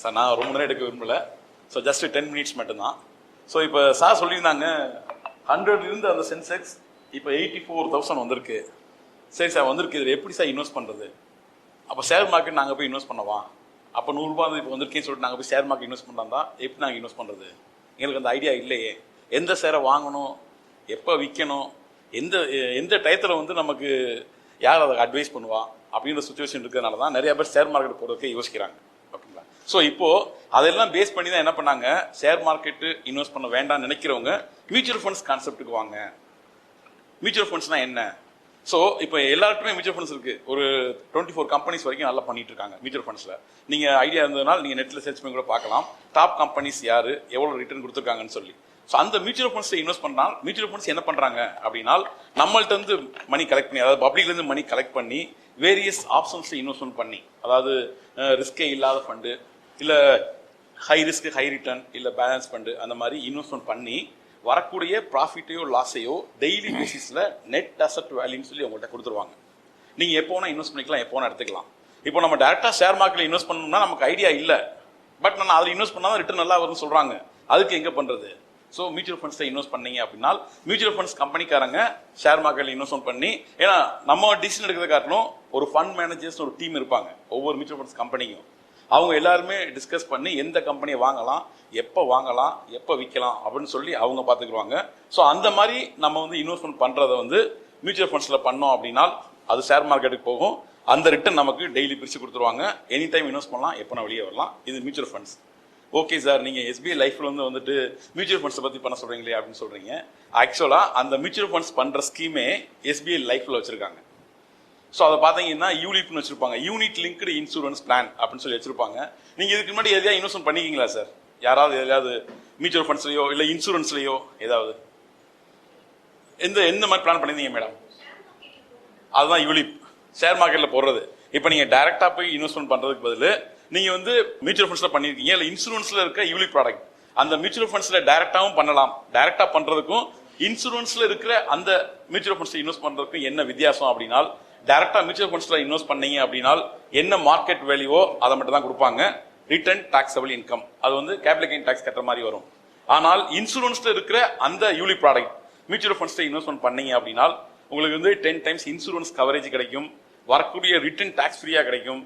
Sir நான் ரொம்ப நேரம் எடுக்க விரும்பல. ஸோ ஜஸ்ட் டென் மினிட்ஸ் மட்டும்தான். ஸோ இப்போ சார் சொல்லியிருந்தாங்க ஹண்ட்ரட் இருந்து அந்த சென்செக்ஸ் இப்போ எயிட்டி ஃபோர் தௌசண்ட் வந்திருக்கு. சரி சார் வந்திருக்கு. இதில் எப்படி சார் இன்வெஸ்ட் பண்ணுறது அப்போ ஷேர் மார்க்கெட் நாங்கள் போய் இன்வெஸ்ட் பண்ணவா? அப்போ நூறுரூபா இப்போ வந்திருக்கேன்னு சொல்லிட்டு நாங்கள் போய் ஷேர் மார்க்கெட் இன்வெஸ்ட் பண்ணுறா எப்படி நாங்கள் இன்வெஸ்ட் பண்ணுறது எங்களுக்கு அந்த ஐடியா இல்லையே. எந்த ஷேரை வாங்கணும்? எப்போ விற்கணும் எந்த எந்த டயத்தில் வந்து நமக்கு யார் அதை அட்வைஸ் பண்ணுவா? அப்படின்ற சுச்சுவேஷன் இருக்கிறதுனால தான் நிறைய பேர் ஷேர் மார்க்கெட் போகிறதுக்கு யோசிக்கிறாங்க. ஸோ இப்போ அதெல்லாம் பேஸ் பண்ணி தான் என்ன பண்ணாங்க? ஷேர் மார்க்கெட்டு இன்வெஸ்ட் பண்ண வேண்டாம்னு நினைக்கிறவங்க மியூச்சுவல் ஃபண்ட்ஸ் கான்செப்ட்டுக்கு வாங்க. மியூச்சுவல் ஃபண்ட்ஸ்னா என்ன? ஸோ இப்போ எல்லாருக்குமே மியூச்சுவல் ஃபண்ட்ஸ் இருக்கு. ஒரு டுவெண்ட்டி ஃபோர் கம்பெனிஸ் வரைக்கும் நல்லா பண்ணிட்டு இருக்காங்க மியூச்சுவல் ஃபண்ட்ஸ்ல நீங்க ஐடியா இருந்ததுனால நீங்க நெட்ல சர்ச் பண்ணி கூட பார்க்கலாம். டாப் கம்பெனிஸ் யாரு எவ்வளவு ரிட்டர்ன் கொடுத்துருக்காங்கன்னு சொல்லி. ஸோ அந்த மியூச்சுவல் ஃபண்ட்ஸ் இன்வெஸ்ட் பண்ணால் மியூச்சுவல் ஃபண்ட்ஸ் என்ன பண்றாங்க அப்படின்னா நம்மள்ட்ட இருந்து மணி கலெக்ட் பண்ணி அதாவது பப்ளிக்ல இருந்து மணி கலெக்ட் பண்ணி வேரியஸ் ஆப்ஷன்ஸ் இன்வெஸ்ட்மெண்ட் பண்ணி அதாவது ரிஸ்கே இல்லாத ஃபண்டு இல்ல ஹை ரிஸ்க் ஹை ரிட்டர்ன் இல்ல பேலன்ஸ் ஃபண்டு அந்த மாதிரி இன்வெஸ்ட்மெண்ட் பண்ணி வரக்கூடிய ப்ராஃபிட்டையோ லாஸையோ டெய்லி பேசிஸில் நெட் அசட் வேல்யூன்னு சொல்லி உங்கள்கிட்ட கொடுத்துருவாங்க. நீங்கள் எப்போ வேணால் இன்வெஸ்ட் பண்ணிக்கலாம் எப்போ வேணால் எடுத்துக்கலாம். இப்போ நம்ம டேரெக்டாக ஷேர் மார்க்கெட்டில் இன்வெஸ்ட் பண்ணணும்னா நமக்கு ஐடியா இல்லை. பட் நான் அதில் இன்வெஸ்ட் பண்ணால் ரிட்டர்ன் நல்லா வரும்னு சொல்கிறாங்க அதுக்கு எங்கே பண்ணுறது ஸோ மியூச்சுவல் ஃபண்ட்ஸில் இன்வெஸ்ட் பண்ணீங்க அப்படின்னா மியூச்சுவல் ஃபண்ட்ஸ் கம்பெனிக்காரங்க ஷேர் மார்க்கெட்டில் இன்வெஸ்ட்மெண்ட் பண்ணி ஏன்னா நம்ம டிசிஷன் எடுக்கிறத காட்டிலும் ஒரு ஃபண்ட் மேனேஜர்ஸ் ஒரு டீம் இருப்பாங்க. ஒவ்வொரு மியூச்சுவல் ஃபண்ட்ஸ் கம்பெனியும் அவங்க எல்லாருமே டிஸ்கஸ் பண்ணி எந்த கம்பெனியை வாங்கலாம் எப்போ வாங்கலாம் எப்போ விற்கலாம் அப்படின்னு சொல்லி அவங்க பார்த்துக்குருவாங்க ஸோ அந்த மாதிரி நம்ம வந்து இன்வெஸ்ட்மெண்ட் பண்ணுறதை வந்து மியூச்சுவல் ஃபண்ட்ஸில் பண்ணோம் அப்படின்னா அது ஷேர் மார்க்கெட்டுக்கு போகும். அந்த ரிட்டர்ன் நமக்கு டெய்லி பிரித்து கொடுத்துருவாங்க. எனி டைம் இன்வெஸ்ட் பண்ணலாம் எப்போ வெளியே வரலாம். இது மியூச்சுவல் ஃபண்ட்ஸ் ஓகே சார் நீங்கள் எஸ்பிஐ லைஃப்பில் வந்து வந்துட்டு மியூச்சுவல் ஃபண்ட்ஸை பற்றி பண்ண சொல்கிறீங்களே அப்படின்னு சொல்கிறீங்க ஆக்சுவலாக அந்த மியூச்சுவல் ஃபண்ட்ஸ் பண்ணுற ஸ்கீமே எஸ்பிஐ லைஃப்பில் வச்சுருக்காங்க. ஸோ அதை பார்த்தீங்கன்னா யூலிப்னு வச்சிருப்பாங்க. யூனிட் லிங்க்டு இன்சூரன்ஸ் பிளான் அப்படின்னு சொல்லி வச்சிருப்பாங்க. நீங்கள் இதுக்கு முன்னாடி எதையா இன்வெஸ்ட்மெண்ட் பண்ணிக்கிங்களா சார் யாராவது எதையாவது மியூச்சுவல் ஃபண்ட்ஸ்லையோ இல்லை இன்சூரன்ஸ்லையோ ஏதாவது? எந்த எந்த மாதிரி பிளான் பண்ணியிருந்தீங்க மேடம் அதுதான் யூலிப். ஷேர் மார்க்கெட்டில் போடுறது. இப்போ நீங்கள் டைரெக்டாக போய் இன்வெஸ்ட்மெண்ட் பண்ணுறதுக்கு பதில் நீங்கள் வந்து மியூச்சுவல் ஃபண்ட்ஸில் பண்ணியிருக்கீங்க இல்லை இன்சூரன்ஸில் இருக்க யூலிப் ப்ராடக்ட் அந்த மியூச்சுவல் ஃபண்ட்ஸில் டைரெக்டாகவும் பண்ணலாம். டைரெக்டாக பண்ணுறதுக்கும் இன்சூரன்ஸில் இருக்கிற அந்த மியூச்சுவல் ஃபண்ட்ஸில் இன்வெஸ்ட் பண்ணுறதுக்கும் என்ன வித்தியாசம் அப்படின்னா டைரக்டா மியூச்சுவல் ஃபண்ட்ஸ்ல இன்வெஸ்ட் பண்ணீங்க அப்படின்னா என்ன மார்க்கெட் வேல்யூவோ அதை மட்டும் தான் கொடுப்பாங்க. ரிட்டர்ன் டாக்ஸபிள் இன்கம் அது வந்து கேபிட்டல் கெயின் டாக்ஸ் கட்டுற மாதிரி வரும். ஆனால் இன்சூரன்ஸ்ல இருக்கிற அந்த யூலி ப்ராடக்ட் மியூச்சுவல் ஃபண்ட்ஸ்ல இன்வெஸ்ட்மெண்ட் பண்ணீங்க அப்படின்னா உங்களுக்கு வந்து டென் டைம்ஸ் இன்சூரன்ஸ் கவரேஜ் கிடைக்கும். வரக்கூடிய ரிட்டர்ன் டாக்ஸ் ஃப்ரீயா கிடைக்கும்.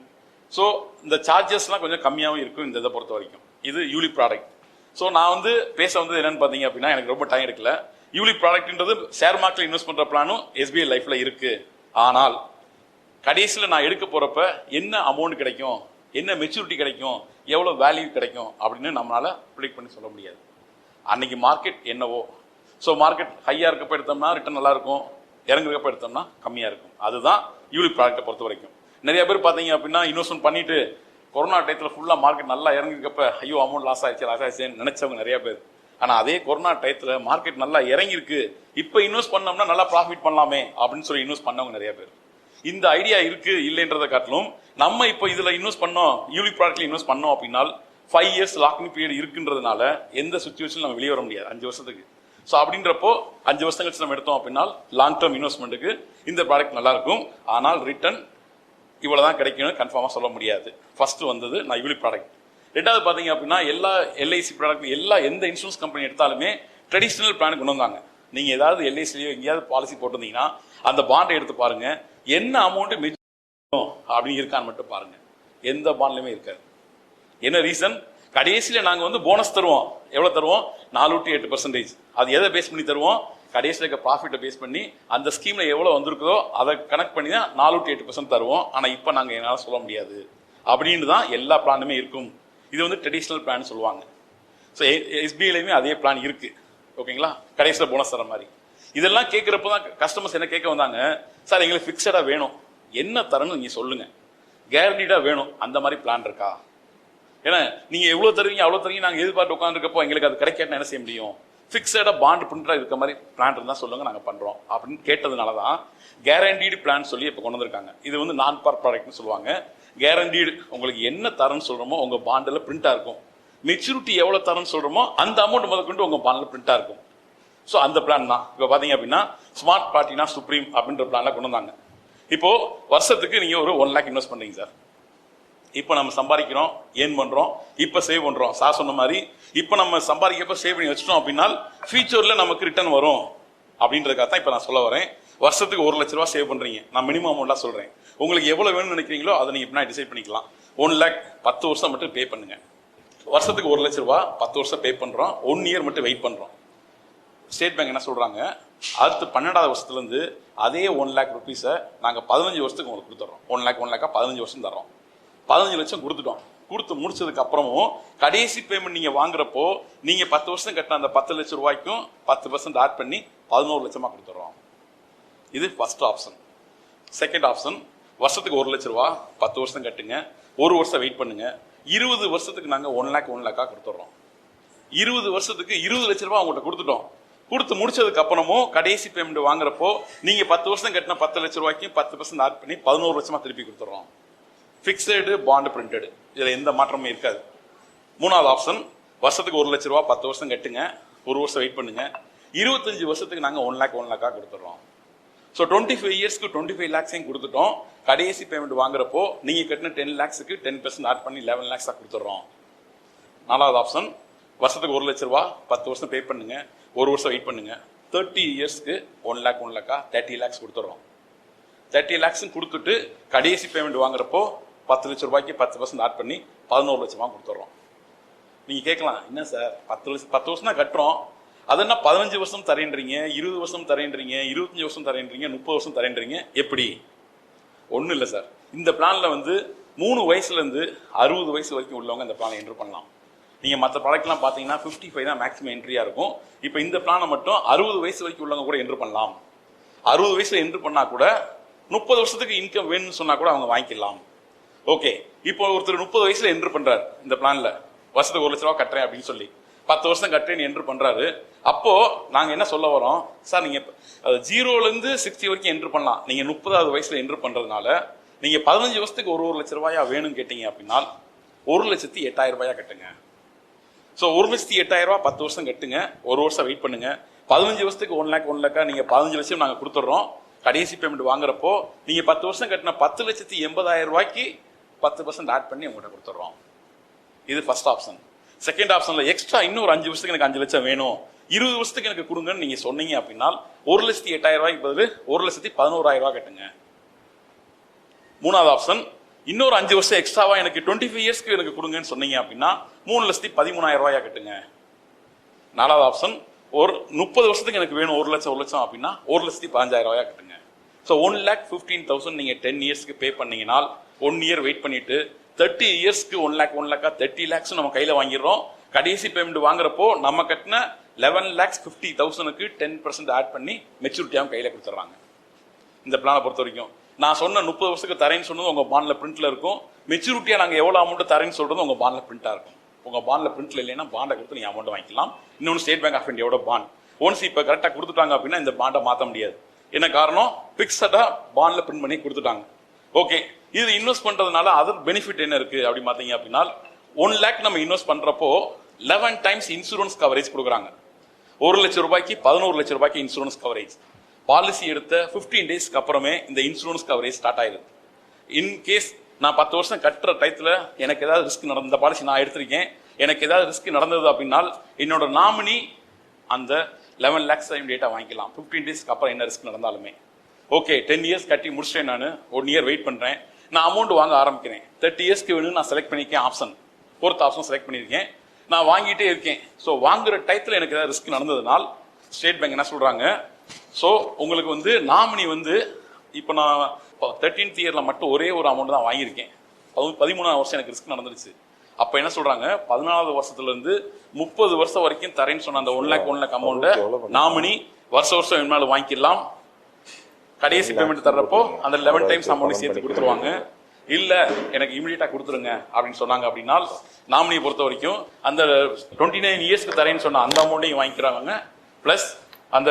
ஸோ இந்த சார்ஜஸ்லாம் கொஞ்சம் கம்மியாகவும் இருக்கும் இந்த இதை பொறுத்த வரைக்கும். இது யூலி ப்ராடக்ட் ஸோ நான் வந்து பேச வந்தது என்னன்னு பார்த்தீங்க அப்படின்னா எனக்கு ரொம்ப டைம் எடுக்கல. யூலி ப்ராடக்ட்ன்றது ஷேர் மார்க்கெட்டில் இன்வெஸ்ட் பண்ணுற பிளானும் எஸ்பிஐ லைஃப்பில் இருக்குது ஆனால் கடைசியில் நான் எடுக்க போகிறப்ப என்ன அமௌண்ட் கிடைக்கும் என்ன மெச்சூரிட்டி கிடைக்கும் எவ்வளோ வேல்யூ கிடைக்கும் அப்படின்னு நம்மளால் ப்ரிடிக் பண்ணி சொல்ல முடியாது. அன்னைக்கு மார்க்கெட் என்னவோ ஸோ மார்க்கெட் ஹையாக இருக்கப்ப எடுத்தோம்னா ரிட்டர்ன் நல்லாயிருக்கும் இறங்குறப்ப எடுத்தோம்னா கம்மியாக இருக்கும். அதுதான் யூலி ப்ராடக்ட்டை பொறுத்த வரைக்கும். நிறைய பேர் பார்த்தீங்க அப்படின்னா இன்வெஸ்ட்மெண்ட் பண்ணிட்டு கொரோனா டயத்தில் ஃபுல்லாக மார்க்கெட் நல்லா இறங்கிருக்கப்ப ஐயோ அமௌண்ட் லாஸ் ஆயிடுச்சு லாஸ் ஆயிடுச்சுன்னு நினச்சவங்க நிறைய பேர். ஆனால் அதே கொரோனா டயத்தில் மார்க்கெட் நல்லா இறங்கியிருக்கு. இப்போ இன்வெஸ்ட் பண்ணோம்னா நல்லா ப்ராஃபிட் பண்ணலாமே அப்படின்னு சொல்லி இன்வெஸ்ட் பண்ணவங்க நிறைய பேர். இந்த ஐடியா இருக்கு இல்லைன்றதை காட்டிலும் நம்ம இப்போ இதில் இன்வெஸ்ட் பண்ணோம் யூனிக் ப்ராடக்ட்ல இன்வெஸ்ட் பண்ணோம் அப்படின்னா ஃபைவ் இயர்ஸ் லாக்கிங் பீரியட் இருக்குன்றதுனால எந்த சுச்சுவேஷன் நம்ம வெளியே வர முடியாது. அஞ்சு வருஷத்துக்கு. ஸோ அப்படின்றப்போ அஞ்சு வருஷம் கழிச்சு நம்ம எடுத்தோம் அப்படின்னா லாங் டேர்ம் இன்வெஸ்ட்மெண்ட்டுக்கு இந்த ப்ராடக்ட் நல்லா இருக்கும். ஆனால் ரிட்டர்ன் இவ்வளவுதான் கிடைக்கும்னு கன்ஃபார்மாக சொல்ல முடியாது. ஃபர்ஸ்ட் வந்தது நான் யூனிக் ப்ராடக்ட் ரெண்டாவது பார்த்தீங்க அப்படின்னா எல்லா எல்ஐசி ப்ராடக்ட் எல்லா எந்த இன்சூரன்ஸ் கம்பெனி எடுத்தாலுமே ட்ரெடிஷ்னல் பிளான் கொண்டு வந்தாங்க. நீங்கள் ஏதாவது எல்ஐசிலையோ எங்கேயாவது பாலிசி போட்டிருந்தீங்கன்னா அந்த பாண்டை எடுத்து பாருங்க. என்ன அமௌண்ட் மிச்சம் அப்படின்னு இருக்கான்னு மட்டும் பாருங்க. எந்த பாண்ட்லையுமே இருக்காது. என்ன ரீசன் கடைசியில் நாங்கள் வந்து போனஸ் தருவோம். எவ்வளோ தருவோம்? நாலு டு எட்டு பர்சன்டேஜ் அது எதை பேஸ் பண்ணி தருவோம்? கடைசியில் இருக்க ப்ராஃபிட்டை பேஸ் பண்ணி அந்த ஸ்கீமில் எவ்வளோ வந்திருக்குதோ அதை கனெக்ட் பண்ணி தான் நாலு டு எட்டு பர்சன்ட் தருவோம். ஆனால் இப்போ நாங்கள் என்னால் சொல்ல முடியாது. அப்படின்னு தான் எல்லா பிளானுமே இருக்கும். இது வந்து ட்ரெடிஷ்னல் பிளான் சொல்லுவாங்க. ஸோ எஸ்பிஐலையுமே அதே பிளான் இருக்கு. ஓகேங்களா கடைசியில் போனஸ் தர மாதிரி. இதெல்லாம் கேட்குறப்ப தான் கஸ்டமர்ஸ் என்ன கேட்க வந்தாங்க? சார் எங்களுக்கு ஃபிக்ஸடாக வேணும். என்ன தரணும் நீங்கள் சொல்லுங்கள் கேரண்டீடாக வேணும். அந்த மாதிரி பிளான் இருக்கா? ஏன்னா நீங்கள் எவ்வளோ தருவீங்க அவ்வளோ தருவீங்க நாங்கள் எதிர்பார்த்து உட்காந்துருக்கப்போ எங்களுக்கு அது கிடைக்காட்டினா என்ன செய்ய முடியும்? ஃபிக்ஸடாக பாண்ட் பிரிண்டாக இருக்க மாதிரி பிளான் இருந்தால் சொல்லுங்கள் நாங்கள் பண்ணுறோம் அப்படின்னு கேட்டதுனால தான் கேரண்டீடு பிளான் சொல்லி இப்போ கொண்டு வந்திருக்காங்க. இது வந்து நான் பார் ப்ராடக்ட்னு சொல்லுவாங்க. கேரண்டீடு உங்களுக்கு என்ன தரன்னு சொல்றோமோ உங்க பாண்டில் பிரிண்டா இருக்கும். மெச்சூரிட்டி எவ்வளவு தரன்னு சொல்றோமோ அந்த அமௌண்ட் முதற்கொண்டு உங்க பாண்டில் பிரிண்டா இருக்கும். ஸோ அந்த பிளான் தான். இப்போ பாத்தீங்க அப்படின்னா ஸ்மார்ட் பார்ட்டினா சுப்ரீம் அப்படின்ற பிளான்ல கொண்டு வந்தாங்க. இப்போ வருஷத்துக்கு நீங்க ஒரு ஒன் லேக் இன்வெஸ்ட் பண்றீங்க சார். இப்போ நம்ம சம்பாதிக்கிறோம் ஏர்ன் பண்றோம் இப்போ சேவ் பண்றோம். சார் சொன்ன மாதிரி இப்போ நம்ம சம்பாதிக்கப்ப சேவ் பண்ணி வச்சிட்டோம் அப்படின்னா ஃபியூச்சர்ல நமக்கு ரிட்டர்ன் வரும். அப்படின்றதுக்காக தான் இப்போ நான் சொல்ல வரேன். வருஷத்துக்கு ஒரு லட்ச ரூபா சேவ் பண்றீங்க. நான் மினிமம் அமௌண்ட்டாக சொல்றேன். உங்களுக்கு எவ்வளவு வேணும்னு நினைக்கிறீங்களோ அதை நீங்க பின்னாடி டிசைட் பண்ணிக்கலாம். ஒன் லேக் பத்து வருஷம் மட்டும் பே பண்ணுங்க. வருஷத்துக்கு ஒரு லட்ச ரூபா பத்து வருஷம் பே பண்றோம். ஒன் இயர் மட்டும் வெயிட் பண்றோம். ஸ்டேட் பேங்க் என்ன சொல்றாங்க? அடுத்து பன்னெண்டாவது வருஷத்துலேருந்து அதே ஒன் லேக் ருபீஸை நாங்கள் பதினஞ்சு வருஷத்துக்கு உங்களுக்கு கொடுத்துட்றோம் ஒன் லேக் ஒன் லேக்காக பதினஞ்சு வருஷம் தரோம் பதினஞ்சு லட்சம் கொடுத்துட்டோம். கொடுத்து முடிச்சதுக்கு அப்புறமும் கடைசி பேமெண்ட் நீங்கள் வாங்குறப்போ நீங்கள் பத்து வருஷம் கட்டின அந்த பத்து லட்சம் ரூபாய்க்கும் பத்து பர்சன்ட் ஆட் பண்ணி பதினோரு லட்சமாக கொடுத்துட்றோம் இது ஃபர்ஸ்ட் ஆப்ஷன் செகண்ட் ஆப்ஷன் வருஷத்துக்கு ஒரு லட்ச ரூபா பத்து வருஷம் கட்டுங்க. ஒரு வருஷம் வெயிட் பண்ணுங்க. இருபது வருஷத்துக்கு நாங்கள் ஒன் லேக் ஒன் லேக்காக கொடுத்துட்றோம் இருபது வருஷத்துக்கு இருபது லட்ச ரூபா அவங்கள்ட்ட கொடுத்துட்டோம். கொடுத்து முடிச்சதுக்கு அப்புறமும் கடைசி பேமெண்ட் வாங்குறப்போ நீங்க பத்து வருஷம் கட்டின பத்து லட்ச ரூபாய்க்கும் பத்து பர்சன்ட் ஆட் பண்ணி பதினோரு லட்சமா திருப்பி கொடுத்துட்றோம் ஃபிக்ஸடு பாண்டு பிரிண்டடு இதில் எந்த மாற்றமும் இருக்காது. மூணாவது ஆப்ஷன் வருஷத்துக்கு ஒரு லட்ச ரூபா பத்து வருஷம் கட்டுங்க. ஒரு வருஷம் வெயிட் பண்ணுங்க. இருபத்தஞ்சு வருஷத்துக்கு நாங்கள் ஒன் லேக் ஒன் லேக்காக கொடுத்துட்றோம் ஸோ டுவெண்ட்டி ஃபைவ் இயர்ஸ்க்கு டுவெண்ட்டி ஃபைவ் லேக்ஸையும் கொடுத்துட்டோம். கடைசி பேமெண்ட் வாங்குறப்போ நீங்கள் கட்டின டென் லேக்ஸுக்கு டென் பர்சன்ட் ஆட் பண்ணி லெவன் லேக்ஸாக கொடுத்துட்றோம். நாலாவது ஆப்ஷன் வருஷத்துக்கு ஒரு லட்ச ரூபா பத்து வருஷம் பே பண்ணுங்க. ஒரு வருஷம் வெயிட் பண்ணுங்க. தேர்ட்டி இயர்ஸ்க்கு ஒன் லேக் ஒன் லேக்கா தேர்ட்டி லேக்ஸ் கொடுத்துட்றோம். தேர்ட்டி லேக்ஸும் கொடுத்துட்டு கடைசி பேமெண்ட் வாங்குறப்போ பத்து லட்ச ரூபாய்க்கு பத்து பர்சன்ட் ஆட் பண்ணி பதினோரு லட்சமாக கொடுத்துட்றோம். நீங்கள் கேட்கலாம் என்ன சார்? பத்து லட்சம் பத்து வருஷம் தான் கட்டுறோம். அது என்ன பதினஞ்சு வருஷம் தரேன்றீங்க இருபது வருஷம் தரேன்றீங்க இருபத்தஞ்சு வருஷம் தரேன்றீங்க முப்பது வருஷம் தரேன்றீங்க எப்படி? ஒன்றும் இல்லை சார். இந்த பிளானில் வந்து மூணு வயசுலேருந்து அறுபது வயசு வரைக்கும் உள்ளவங்க இந்த பிளானை என்ட்ரு பண்ணலாம். நீங்கள் மற்ற ப்ராடக்ட்லாம் பார்த்தீங்கன்னா ஃபிஃப்டி ஃபைவ் தான் மேக்ஸிமம் என்ட்ரியாக இருக்கும். இப்போ இந்த பிளானை மட்டும் அறுபது வயசு வரைக்கும் உள்ளவங்க கூட என்ட்ரு பண்ணலாம். அறுபது வயசில் என்ட்ரு பண்ணால் கூட முப்பது வருஷத்துக்கு இன்கம் வேணும்னு சொன்னால் கூட அவங்க வாங்கிக்கலாம். ஓகே இப்போ ஒருத்தர் முப்பது வயசில் என்ட்ரு பண்றாரு இந்த பிளானில் வருஷத்துக்கு ஒரு லட்ச ரூபா கட்டுறேன் அப்படின்னு சொல்லி. பத்து வருஷம் கட்டுறேன்னு என்ட்ரு பண்ணுறாரு அப்போ நாங்க என்ன சொல்ல வரோம்? சார் நீங்க ஜீரோல இருந்து சிக்ஸ்டி வரைக்கும் என்ட்ரு பண்ணலாம். நீங்க முப்பதாவது வயசுல என்ட்ரு பண்றதுனால நீங்க பதினஞ்சு வருஷத்துக்கு ஒரு ஒரு லட்ச ரூபாயா வேணும்னு கேட்டீங்க அப்படின்னா ஒரு லட்சத்தி எட்டாயிரம் ரூபாயா கட்டுங்க. ஸோ ஒரு லட்சத்தி எட்டாயிரம் ரூபா பத்து வருஷம் கட்டுங்க. ஒரு வருஷம் வெயிட் பண்ணுங்க. பதினஞ்சு வருஷத்துக்கு ஒன் லேக் ஒன் லேக்கா நீங்க பதினஞ்சு லட்சம் நாங்க கொடுத்துட்றோம் கடைசி பேமெண்ட் வாங்குறப்போ நீங்க பத்து வருஷம் கட்டின பத்து லட்சத்தி எண்பதாயிரம் ரூபாய்க்கு பத்து பர்சன்ட் ஆட் பண்ணி உங்கள்கிட்ட கொடுத்துட்றோம் இது ஃபர்ஸ்ட் ஆப்ஷன் செகண்ட் ஆப்ஷன்ல எக்ஸ்ட்ரா இன்னொரு அஞ்சு வருஷத்துக்கு எனக்கு அஞ்சு லட்சம் வேணும். இருபது வருஷத்துக்கு எனக்கு கொடுங்கன்னு நீங்க சொன்னீங்க அப்படின்னா ஒரு லட்சத்தி எட்டாயிரம் ரூபாய்க்கு பதில் ஒரு லட்சத்தி பதினோராயிரம் ரூபாய் கட்டுங்க. மூணாவது ஆப்ஷன் இன்னொரு அஞ்சு வருஷம் எக்ஸ்ட்ராவா எனக்கு டுவெண்ட்டி ஃபைவ் இயர்ஸ்க்கு எனக்கு கொடுங்கன்னு சொன்னீங்க அப்படின்னா மூணு லட்சத்தி பதிமூணாயிரம் ரூபாயா கட்டுங்க. நாலாவது ஆப்ஷன் ஒரு முப்பது வருஷத்துக்கு எனக்கு வேணும் ஒரு லட்சம் ஒரு லட்சம் அப்படின்னா ஒரு லட்சத்தி பதினஞ்சாயிரம் ரூபாயா கட்டுங்க. So one lakh fifteen thousand நீங்கள் டென் இயர்ஸ்க்கு பே பண்ணீங்கன்னா ஒன் இயர் வெயிட் பண்ணிட்டு தேர்ட்டி இயர்ஸ்க்கு ஒன் லேக் ஒன் லேக்கா தேர்ட்டி லேக்ஸ் நம்ம கையில வாங்கிடுறோம். கடைசி பேமெண்ட் வாங்குறப்போ நம்ம கட்டின லெவன் லேக்ஸ் ஃபிஃப்டி தௌசண்ட்க்கு டென் பர்சன்ட் ஆட் பண்ணி மெச்சூரிட்டியாகவும் கையில கொடுத்துட்றாங்க. இந்த பிளானை பொறுத்த வரைக்கும் நான் சொன்ன முப்பது வருஷத்துக்கு தரேன்னு சொன்னது உங்க பாண்ட்ல பிரிண்ட்ல இருக்கும். மெச்சூரிட்டியா நாங்க எவ்வளவு அமௌண்ட் தரேன்னு சொல்றது உங்க பாண்ட்ல பிரிண்டா இருக்கும். உங்க பாண்ட்ல பிரிண்ட்ல இல்லைன்னா பாண்டை கொடுத்து நீங்க அமௌண்ட் வாங்கிக்கலாம். இன்னொன்று ஸ்டேட் பேங்க் ஆஃப் இந்தியாவோட பாண்ட் ஒன்ஸ் இப்ப கரெக்டா கொடுத்துட்டாங்க அப்படின்னா இந்த பாண்டை மாத்த முடியாது. என்ன காரணம்? பிக்சடா பாண்ட்ல பிரிண்ட் பண்ணி கொடுத்துட்டாங்க. ஓகே இது இன்வெஸ்ட் பண்றதுனால அதர் பெனிஃபிட் என்ன இருக்கு அப்படி பாத்தீங்க அப்படின்னா ஒன் லேக் நம்ம இன்வெஸ்ட் பண்றப்போ லெவன் டைம்ஸ் இன்சூரன்ஸ் கவரேஜ் கொடுக்குறாங்க. ஒரு லட்சம் ரூபாய்க்கு பதினோரு லட்சம் ரூபாய்க்கு இன்சூரன்ஸ் கவரேஜ் பாலிசி எடுத்த 15 டேஸ்க்கு அப்புறமே இந்த இன்சூரன்ஸ் கவரேஜ் ஸ்டார்ட் ஆயிருது இன்கேஸ் நான் பத்து வருஷம் கட்டுற டயத்தில் எனக்கு ஏதாவது ரிஸ்க் நடந்த பாலிசி நான் எடுத்திருக்கேன். எனக்கு ஏதாவது ரிஸ்க் நடந்தது அப்படின்னா என்னோட நாமினி அந்த லெவன் லேக்ஸ் டைம் டேட்டா வாங்கிக்கலாம். 15 டேஸ்க்கு அப்புறம் என்ன ரிஸ்க் நடந்தாலுமே. ஓகே டென் இயர்ஸ் கட்டி முடிச்சிட்டேன் நான். ஒன் இயர் வெயிட் பண்றேன். நான் அமௌண்ட் வாங்க ஆரம்பிக்கிறேன். தேர்ட்டி இயர்ஸ்க்கு வேணும்னு நான் செலக்ட் பண்ணியிருக்கேன் ஆப்ஷன் ஃபோர்த் ஆப்ஷன் செலக்ட் பண்ணியிருக்கேன். நான் வாங்கிட்டே இருக்கேன். ஸோ வாங்குற டயத்தில் எனக்கு ஏதாவது ரிஸ்க் நடந்ததுனால் ஸ்டேட் பேங்க் என்ன சொல்றாங்க? ஸோ உங்களுக்கு வந்து நாமினி வந்து இப்போ நான் தேர்ட்டீன்த் இயர்ல மட்டும் ஒரே ஒரு அமௌண்ட் தான் வாங்கியிருக்கேன். அதுவும் பதிமூணாவது வருஷம் எனக்கு ரிஸ்க் நடந்துருச்சு அப்ப என்ன சொல்றாங்க? பதினாலாவது வருஷத்துல இருந்து முப்பது வருஷம் வரைக்கும் தரேன்னு சொன்ன அந்த one lakh one lakh amount nominee வருஷ வருஷம் வேணுமாலும் வாங்கிக்கலாம் கடைசி பேமெண்ட் தர்றப்போ அந்த லெவன் டைம்ஸ் அமௌண்ட் சேர்த்து கொடுத்துருவாங்க. இல்ல எனக்கு இமீடியட்டா கொடுத்துருங்க அப்படின்னு சொன்னாங்க அப்படின்னா நாமினியை பொறுத்த வரைக்கும் அந்த டுவெண்ட்டி நைன் இயர்ஸ்க்கு தரேன்னு சொன்ன அந்த அமௌண்ட்டையும் வாங்கிக்கிறாங்க பிளஸ் அந்த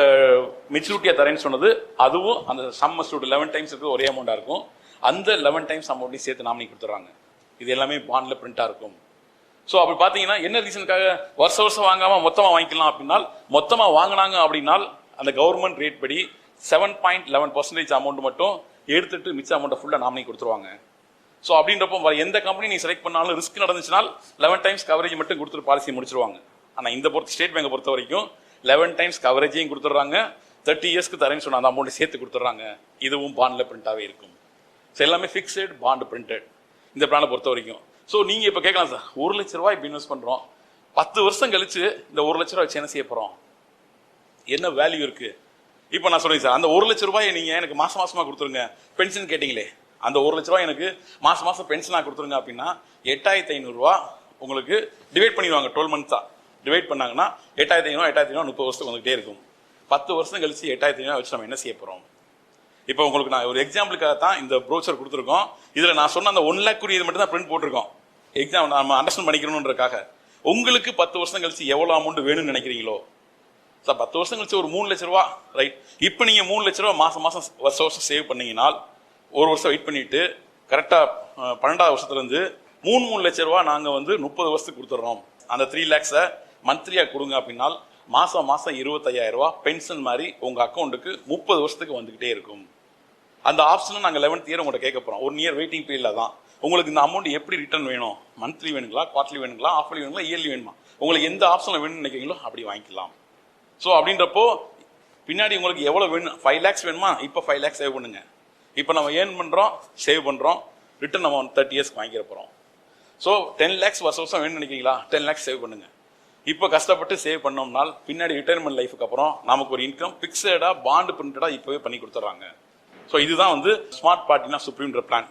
மெச்சூரிட்டியா தரேன்னு சொன்னது அதுவும் அந்த சம் மஸ்டூட் லெவன் டைம்ஸ் இருக்கு ஒரே அமௌண்டா இருக்கும். அந்த லெவன் டைம்ஸ் அமௌண்ட்டையும் சேர்த்து நாமினி கொடுத்துறாங்க இது எல்லாமே பாண்ட்ல பிரிண்டா இருக்கும். ஸோ அப்படி பார்த்தீங்கன்னா என்ன ரீசனுக்காக வருஷ வருஷம் வாங்காம மொத்தமா வாங்கிக்கலாம் அப்படின்னா மொத்தமா வாங்கினாங்க அப்படின்னா அந்த கவர்மெண்ட் ரேட் படி seven point eleven percentage amount மட்டும் எடுத்துட்டு மிச்ச அமௌண்ட்டை ஃபுல்லாக நாமினி கொடுத்துருவாங்க. ஸோ அப்படின்றப்போ வர எந்த கம்பெனி நீ செலக்ட் பண்ணாலும் ரிஸ்க் நடந்துச்சுனால் லெவன் டைம்ஸ் கவரேஜ் மட்டும் கொடுத்துட்டு பாலிசி முடிச்சிருவாங்க. ஆனால் இந்த பொறுத்த ஸ்டேட் பேங்கை பொறுத்த வரைக்கும் லெவன் டைம்ஸ் கவரேஜையும் கொடுத்துட்றாங்க. தேர்ட்டி இயர்ஸ்க்கு தரேன்னு சொன்ன அந்த அமௌண்ட் சேர்த்து கொடுத்துட்றாங்க. இதுவும் பாண்டில் பிரிண்டாகவே இருக்கும். ஸோ எல்லாமே ஃபிக்ஸட் பாண்ட் பிரிண்டட் இந்த பிளானை பொறுத்த வரைக்கும். ஸோ நீங்கள் இப்போ கேட்கலாம் சார் ஒரு லட்ச ரூபாய் இப்போ இன்வெஸ்ட் பண்ணுறோம் பத்து வருஷம் கழிச்சு இந்த ஒரு லட்ச ரூபாய் வச்சு என்ன செய்ய போகிறோம் என்ன வேல்யூ இருக்குது இப்போ நான் சொல்றேன் சார் அந்த ஒரு லட்ச ரூபாய் நீங்க எனக்கு மாசம் மாசமா கொடுத்துருங்க. பென்ஷன் கேட்டீங்களே அந்த ஒரு லட்ச ரூபாய் எனக்கு மாசம் மாசம் பென்ஷனாக கொடுத்துருங்க அப்படின்னா எட்டாயிரத்தி ஐநூறுரூவா உங்களுக்கு டிவைட் பண்ணிடுவாங்க டுவெல் மந்த்ஸா டிவைட் பண்ணாங்கன்னா எட்டாயிரத்தி ஐநூறு எட்டாயிரத்தி ஐநூறு முப்பது வருஷத்துக்கு வந்துகிட்டே இருக்கும். பத்து வருஷம் கழிச்சு எட்டாயிரத்தி ஐநூறு வச்சு நம்ம என்ன செய்ய போறோம்? இப்போ உங்களுக்கு நான் ஒரு எக்ஸாம்பிளுக்காக தான் இந்த ப்ரோச்சர் கொடுத்துருக்கோம். இதில் நான் சொன்ன அந்த ஒன் லேக் குறியது மட்டும் தான் பிரிண்ட் போட்டிருக்கோம். எக்ஸாம் நம்ம அண்டர்ஸ்டாண்ட் பண்ணிக்கணுன்றக்காக உங்களுக்கு பத்து வருஷம் கழிச்சு எவ்வளோ அமௌண்ட் வேணும்னு நினைக்கிறீங்களோ சார் பத்து வருஷம் கழிச்சு ஒரு மூணு லட்ச ரூபா ரைட் இப்போ நீங்கள் மூணு லட்ச ரூபா மாதம் மாதம் வருஷம் வருஷம் சேவ் பண்ணீங்கன்னா ஒரு வருஷம் வெயிட் பண்ணிட்டு கரெக்டாக பன்னெண்டாவது வருஷத்துலேருந்து மூணு மூணு லட்ச ரூபா நாங்கள் வந்து முப்பது வருஷத்துக்கு கொடுத்துட்றோம் அந்த த்ரீ லேக்ஸை மந்த்லியாக கொடுங்க அப்படின்னால் மாதம் மாதம் இருபத்தையாயிரம் ரூபா பென்ஷன் மாதிரி உங்கள் அக்கௌண்ட்டுக்கு முப்பது வருஷத்துக்கு வந்துக்கிட்டே இருக்கும். அந்த ஆப்ஷனும் நாங்கள் லெவன்த் இயர் உங்கள்கிட்ட கேட்க போகிறோம் ஒன் இயர் வெயிட்டிங் பீரியடில் தான். உங்களுக்கு இந்த அமௌண்ட் எப்படி ரிட்டர்ன் வேணும்? மந்த்லி வேணுங்களா குவார்ட்லி வேணுங்களா ஆஃப்லி வேணுங்களா இயர்லி வேணுமா? உங்களுக்கு எந்த ஆப்ஷனில் வேணும்னு நினைக்கிறீங்களோ அப்படி வாங்கிக்கலாம். ஸோ அப்படின்றப்போ பின்னாடி உங்களுக்கு எவ்வளோ வேணும் ஃபைவ் லேக்ஸ் வேணுமா? இப்போ ஃபைவ் லேக்ஸ் சேவ் பண்ணுங்க. இப்போ நம்ம ஏர்ன் பண்ணுறோம் சேவ் பண்ணுறோம் ரிட்டர்ன் நம்ம தேர்ட்டி இயர்ஸ்க்கு வாங்கிட போகிறோம் ஸோ டென் லேக்ஸ் வருஷம் வருஷம் வேணும்னு நினைக்கிறீங்களா? டென் லேக்ஸ் சேவ் பண்ணுங்க. இப்போ கஷ்டப்பட்டு சேவ் பண்ணோம்னால் பின்னாடி ரிட்டைர்மெண்ட் லைஃபுக்கு அப்புறம் நமக்கு ஒரு இன்கம் ஃபிக்ஸடாக பாண்டு பிரிண்டடாக இப்போவே பண்ணி கொடுத்துட்றாங்க ஸோ இதுதான் வந்து ஸ்மார்ட் பார்ட்டினா சுப்ரீம்ன்ற பிளான்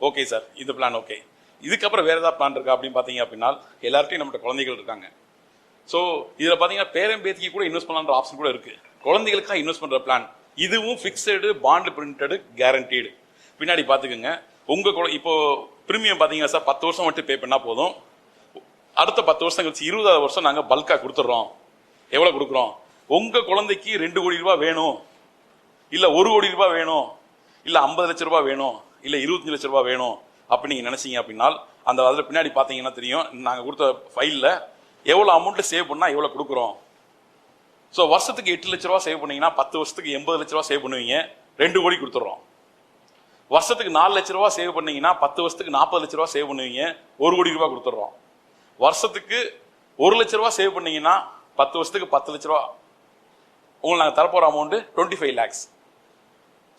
ஓகே சார் இந்த பிளான் ஓகே இதுக்கப்புறம் வேறு ஏதாவது பிளான் இருக்கா அப்படின்னு பார்த்தீங்க அப்படின்னா எல்லார்ட்டையும் நம்மகிட்ட குழந்தைகள் இருக்காங்க. ஸோ இதில் பார்த்தீங்கன்னா பேரன் பேத்திக்கு கூட இன்வெஸ்ட் பண்ணலான்ற ஆப்ஷன் கூட இருக்கு. குழந்தைகளுக்காக இன்வெஸ்ட் பண்ற பிளான் இதுவும் ஃபிக்ஸடு பாண்ட் பிரிண்டடு கேரண்டீடு பின்னாடி பார்த்துக்குங்க உங்கள் குழ- இப்போ ப்ரீமியம் பார்த்தீங்கன்னா சார் பத்து வருஷம் மட்டும் பே பண்ணால் போதும். அடுத்த பத்து வருஷம் கழிச்சு இருபதாவது வருஷம் நாங்கள் பல்காக கொடுத்துட்றோம். எவ்வளோ கொடுக்குறோம்? உங்கள் குழந்தைக்கு ரெண்டு கோடி ரூபா வேணும். இல்லை ஒரு கோடி ரூபாய் வேணும். இல்லை ஐம்பது லட்ச ரூபா வேணும். இல்லை இருபத்தஞ்சு லட்ச ரூபா வேணும். அப்படி நீங்கள் நினச்சிங்க அப்படின்னா அந்த அதில் பின்னாடி பார்த்தீங்கன்னா தெரியும். நாங்கள் கொடுத்த ஃபைலில் எவ்வளோ அமௌண்ட்டு சேவ் பண்ணால் எவ்வளோ கொடுக்குறோம்? ஸோ வருஷத்துக்கு எட்டு லட்ச ரூபா சேவ் பண்ணீங்கன்னா பத்து வருஷத்துக்கு எண்பது லட்ச ரூபா சேவ் பண்ணுவீங்க. ரெண்டு கோடி கொடுத்துட்றோம். வருஷத்துக்கு நாலு லட்ச ரூபா சேவ் பண்ணீங்கன்னா பத்து வருஷத்துக்கு நாற்பது லட்ச ரூபா சேவ் பண்ணுவீங்க. ஒரு கோடி ரூபா கொடுத்துட்றோம். வருஷத்துக்கு ஒரு லட்ச ரூபா சேவ் பண்ணீங்கன்னா பத்து வருஷத்துக்கு பத்து லட்ச ரூபா. உங்களுக்கு நாங்கள் தரப்போகிற amount twenty five lakhs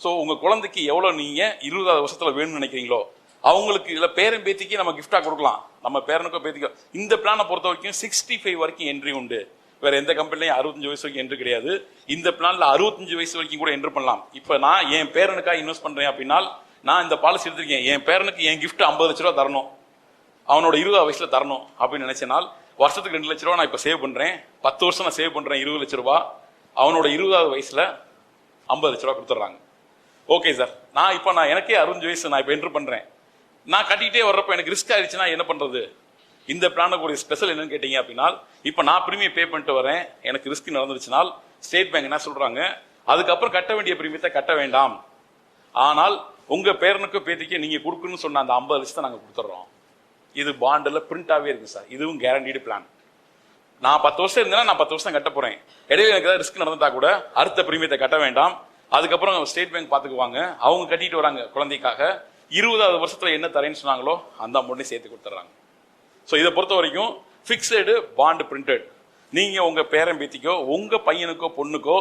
so உங்கள் குழந்தைக்கு எவ்வளோ நீங்கள் இருபதாவது வருஷத்தில் வேணும்னு நினைக்கிறீங்களோ அவங்களுக்கு இல்லை பேரன் பேத்திக்கு நம்ம கிஃப்டாக கொடுக்கலாம். நம்ம பேரனுக்கோ பேத்திக்கோ இந்த பிளானை பொறுத்த வரைக்கும் சிக்ஸ்டி ஃபைவ் வரைக்கும் என்ட்ரி உண்டு. வேற எந்த கம்பெனிலையும் அறுபத்தஞ்சு வயசு வரைக்கும் என்ட்ரி கிடையாது. இந்த பிளான்ல அறுபத்தஞ்சு வயசு வரைக்கும் கூட என்ட்ரு பண்ணலாம். இப்போ நான் என் பேரனுக்காக இன்வெஸ்ட் பண்ணுறேன் அப்படின்னா நான் இந்த பாலிசி எடுத்திருக்கேன். என் பேரனுக்கு என் கிஃப்ட் ஐம்பது லட்ச ரூபா தரணும். அவனோட இருபது வயசுல தரணும் அப்படின்னு நினைச்சனால் வருஷத்துக்கு ரெண்டு லட்ச ரூபா நான் இப்போ சேவ் பண்ணுறேன் பத்து வருஷம் நான் சேவ் பண்ணுறேன் இருபது லட்ச ரூபா. அவனோட இருபதாவது வயசுல ஐம்பது லட்ச ரூபா கொடுத்துட்றாங்க. ஓகே சார் நான் இப்போ நான் எனக்கே அறுபஞ்சு வயசு நான் இப்போ என்ட்ரு பண்ணுறேன் நான் கட்டிக்கிட்டே வர்றப்ப எனக்கு ரிஸ்க் ஆயிடுச்சுன்னா என்ன பண்றது? இந்த பிளானுக்கு ஒரு ஸ்பெஷல் என்னன்னு கேட்டீங்க அப்படின்னா இப்போ நான் பிரீமியம் பே பண்ணிட்டு வரேன். எனக்கு ரிஸ்க் நடந்துருச்சுனால் ஸ்டேட் பேங்க் என்ன சொல்றாங்க? அதுக்கப்புறம் கட்ட வேண்டிய பிரீமியத்தை கட்ட வேண்டாம். ஆனால் உங்க பேரனுக்கும் பேத்திக்கு நீங்க கொடுக்கணும்னு சொன்ன அந்த ஐம்பது லட்சத்தை நாங்க கொடுத்துட்றோம் இது பாண்டில் பிரிண்டாவே இருக்கு சார். இதுவும் கேரண்டீடு பிளான் நான் பத்து வருஷம் இருந்தேன்னா நான் பத்து வருஷம் கட்ட போறேன். இடையில எனக்கு ஏதாவது ரிஸ்க் நடந்தா கூட அடுத்த பிரீமியத்தை கட்ட வேண்டாம். அதுக்கப்புறம் ஸ்டேட் பேங்க் பாத்துக்குவாங்க. அவங்க கட்டிட்டு வராங்க குழந்தைக்காக. இருபதாவது வருஷத்துல என்ன தரேன்னு சொன்னாங்களோ அந்த அமௌண்ட்டையும் சேர்த்து கொடுத்துட்றாங்க. ஸோ இதை பொறுத்த வரைக்கும் ஃபிக்ஸடு பாண்டு பிரிண்டட் நீங்க உங்க பேரன் பேத்திக்கோ உங்க பையனுக்கோ பொண்ணுக்கோ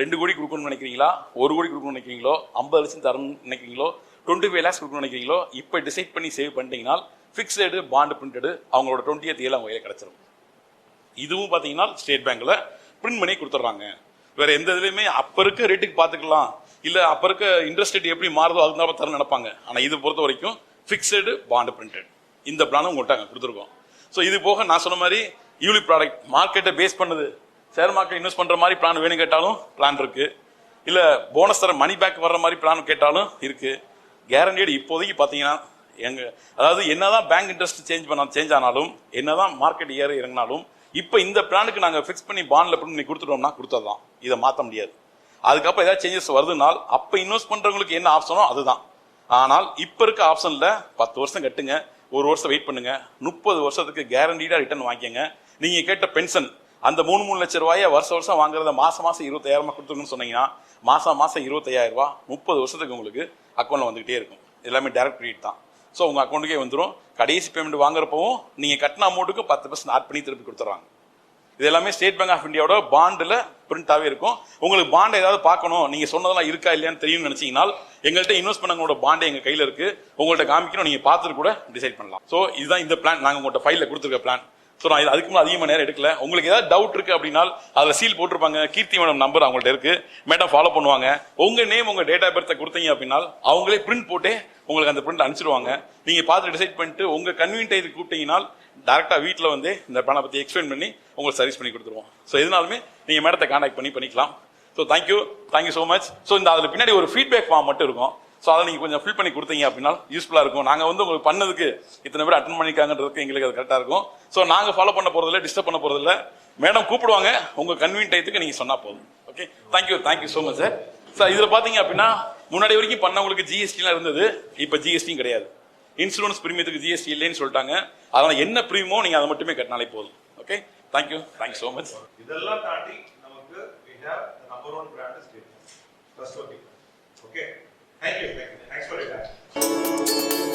ரெண்டு கோடி கொடுக்கணும்னு நினைக்கிறீங்களா? ஒரு கோடி கொடுக்கணும்னு நினைக்கிறீங்களோ? ஐம்பது லட்சம் தரணும்னு நினைக்கிறீங்களோ? டுவெண்ட்டி ஃபைவ் லேக்ஸ் கொடுக்கணும்னு நினைக்கிறீங்களோ? இப்போ டிசைட் பண்ணி சேவ் பண்ணிட்டீங்கன்னா ஃபிக்ஸடு பாண்டு பிரிண்டடு அவங்களோட டுவெண்ட்டி ஏழு அவங்க கையில் கிடைச்சிரும். இதுவும் பார்த்தீங்கன்னா ஸ்டேட் பேங்க்கில் பிரிண்ட் பண்ணி கொடுத்துட்றாங்க. வேற எந்த இதுலையுமே அப்போ இருக்க ரேட்டுக்கு பார்த்துக்கலாம். இல்ல அப்ப இருக்க இன்ட்ரெஸ்ட் ரேட் எப்படி மாறுதோ அதுக்கு தான் தர நினைப்பாங்க. ஆனா இது பொறுத்த வரைக்கும் ஃபிக்ஸடு பாண்ட் பிரிண்டட் இந்த பிளானும் உங்கள்கிட்ட அங்கே கொடுத்துருக்கோம். ஸோ இது போக நான் சொன்ன மாதிரி யூலி ப்ராடக்ட் மார்க்கெட்டை பேஸ் பண்ணுது. ஷேர் மார்க்கெட் இன்வெஸ்ட் பண்ணுற மாதிரி பிளான் வேணும் கேட்டாலும் பிளான் இருக்கு. இல்ல போனஸ் தர மணி பேக் வர்ற மாதிரி பிளான் கேட்டாலும் இருக்கு. கேரண்டீடு இப்போதைக்கு பார்த்தீங்கன்னா எங்க அதாவது என்னதான் பேங்க் இன்ட்ரெஸ்ட் சேஞ்ச் பண்ண சேஞ்ச் ஆனாலும் என்னதான் மார்க்கெட் ஏற இறங்கினாலும் இப்போ இந்த பிளானுக்கு நாங்கள் ஃபிக்ஸ் பண்ணி பாண்ட்ல பண்ணி கொடுத்துட்டோம்னா கொடுத்ததுதான். இதை மாற்ற முடியாது. அதுக்கப்புறம் ஏதாவது சேஞ்சஸ் வருதுனால் அப்ப இன்வெஸ்ட் பண்றவங்களுக்கு என்ன ஆப்ஷனோ அதுதான். ஆனால் இப்ப இருக்க ஆப்ஷன்ல பத்து வருஷம் கட்டுங்க ஒரு வருஷம் வெயிட் பண்ணுங்க முப்பது வருஷத்துக்கு கேரண்டீடா ரிட்டர்ன் வாங்கிக்கங்க. நீங்க கேட்ட பென்ஷன் அந்த மூணு மூணு லட்சம் ரூபாயை வருஷம் வருஷம் வாங்குறத மாசம் மாசம் இருபத்தாயிரமா கொடுத்துருங்கன்னு சொன்னீங்கன்னா மாசம் மாசம் இருபத்தையாயிரம் ரூபாய் முப்பது வருஷத்துக்கு உங்களுக்கு அக்கௌண்ட்ல வந்துகிட்டே இருக்கும். எல்லாமே டைரக்ட் கிரெடிட் தான். ஸோ உங்கள் அக்கௌண்ட்டுக்கே வந்துடும் கடைசி பேமெண்ட் வாங்குறப்பவும் நீங்கள் கட்டின அமௌண்ட்டுக்கு பத்து பர்சன்ட் ஆட் பண்ணி திருப்பி கொடுத்துட்றாங்க இது எல்லாமே ஸ்டேட் பேங்க் ஆஃப் இந்தியாவோட பாண்டில் பிரிண்டாகவே இருக்கும். உங்களுக்கு பாண்டை ஏதாவது பார்க்கணும் நீங்கள் சொன்னதெல்லாம் இருக்கா இல்லையான்னு தெரியும்னு நினச்சிங்கன்னா எங்கள்கிட்ட இன்வெஸ்ட் பண்ணவங்களோட பாண்டு எங்கள் கையில் இருக்குது உங்கள்கிட்ட காமிக்கணும் நீங்கள் பார்த்துட்டு கூட டிசைட் பண்ணலாம். ஸோ இதுதான் இந்த பிளான் நாங்கள் உங்கள்கிட்ட ஃபைலில் கொடுத்துருக்க பிளான் ஸோ நான் அதுக்கு மேலே அதிகமாக நேரம் எடுக்கல. உங்களுக்கு ஏதாவது டவுட் இருக்கு அப்படின்னா அதில் சீல் போட்டிருப்பாங்க. கீர்த்தி மேடம் நம்பர் அவங்கள்ட்ட இருக்கு. மேடம் ஃபாலோ பண்ணுவாங்க. உங்கள் நேம் உங்கள் டேட் ஆஃப் பர்த்தை கொடுத்தீங்க அப்படின்னா அவங்களே பிரிண்ட் போட்டே உங்களுக்கு அந்த பிரிண்ட் அனுப்பிச்சிடுவாங்க. நீங்கள் பார்த்து டிசைட் பண்ணிட்டு உங்கள் கன்வீனியன்ட் இதுக்கு கூப்பிட்டீங்கன்னா டேரெக்டாக வீட்டில் வந்து இந்த பணம் பற்றி எக்ஸ்பிளைன் பண்ணி உங்களுக்கு சர்வீஸ் பண்ணி கொடுத்துருவோம். ஸோ எதுனாலுமே நீங்கள் மேடத்தை கான்டாக்ட் பண்ணி பண்ணிக்கலாம். So thank you thank you so much so இந்த அதில் பின்னாடி ஒரு ஃபீட்பேக் ஃபார்ம் மட்டும் இருக்கும். ஸோ அதை நீங்கள் கொஞ்சம் ஃபில் பண்ணி கொடுத்தீங்க அப்படின்னா யூஸ்ஃபுல்லாக இருக்கும். நாங்கள் வந்து உங்களுக்கு பண்ணதுக்கு இத்தனை பேர் அட்டன் பண்ணிக்காங்கன்றதுக்கு எங்களுக்கு அது கரெக்டாக இருக்கும். ஸோ நாங்கள் ஃபாலோ பண்ண போகிறதில்ல டிஸ்டர்ப் பண்ண போகிறதில்ல மேடம் கூப்பிடுவாங்க உங்கள் கன்வீன் டயத்துக்கு நீங்கள் சொன்னால் போதும். Okay thank you thank you so much sir sir இதில் பார்த்தீங்க அப்படின்னா முன்னாடி வரைக்கும் பண்ணவங்களுக்கு ஜிஎஸ்டிலாம் இருந்தது இப்போ ஜிஎஸ்டியும் கிடையாது. இன்சூரன்ஸ் பிரீமியத்துக்கு ஜிஎஸ்டி இல்லைன்னு சொல்லிட்டாங்க. அதனால் என்ன பிரீமியமோ நீங்கள் அதை மட்டுமே கட்டினாலே போதும். Okay thank you thank you so much இதெல்லாம் தாண்டி நமக்கு number one brand okay Thank you. Thank you. Thanks for your time.